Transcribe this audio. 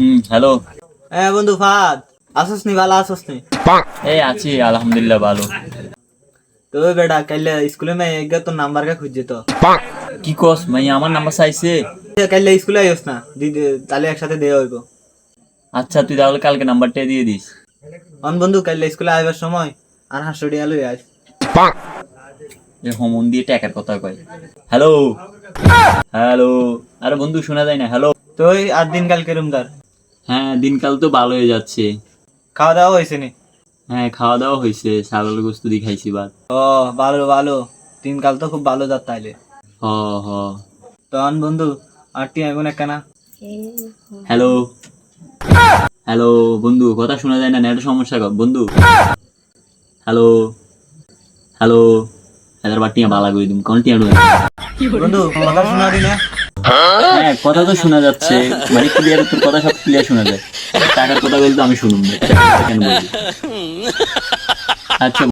হুম hello হ্যাঁ বন্ধু ফাদ। আসোস নি ভালো আসোস নি। এই আছি আলহামদুলিল্লাহ ভালো। তো বেটা কাইলে স্কুলে মে এক তোর নাম্বার কা খুঁজছে তো। কি কস মাই আমার নাম্বার চাইছে? কাইলে স্কুলে আইস না। দিদি তাহলে একসাথে দেওয়া হইব। আচ্ছা তুই তাহলে কালকে নাম্বারটা দিয়ে দিস। অন বন্ধু কাইলে স্কুলে আইবার সময় আর হাঁসো ডিয়া লই আস যে হোমন দিয়ে ট্যাকের কথা কয়। হ্যালো হ্যালো আরে বন্ধু শোনা যায় না। হ্যালো তো আট দিন কাল কেরম তার হ্যাঁ দিনকাল তো ভালো হয়ে যাচ্ছে। খাওয়া দাওয়া হয়েছে নি? হ্যাঁ খাওয়া দাওয়া হয়েছে ছাগল গোস্ত দিয়ে খাইছি বাদ ও ভালো ভালো। দিনকাল তো খুব ভালো যাত তাইলে। হ হ। তো অন বন্ধু আর টি এমন একখানা হ্যালো। হ্যালো বন্ধু কথা শোনা যায় না নেটের সমস্যা কর বন্ধু। হ্যালো। হ্যালো। এদের বার টিয়া বালা করে দিম কোন টিয়া বন্ধু কথা শোনা দি না হ্যাঁ কথা তো শোনা যাচ্ছে। মানে ক্লিয়ার তোর কথা সব ক্লিয়ার শোনা যায়। টাকার কথা বলতে আমি শুনুন কেন আচ্ছা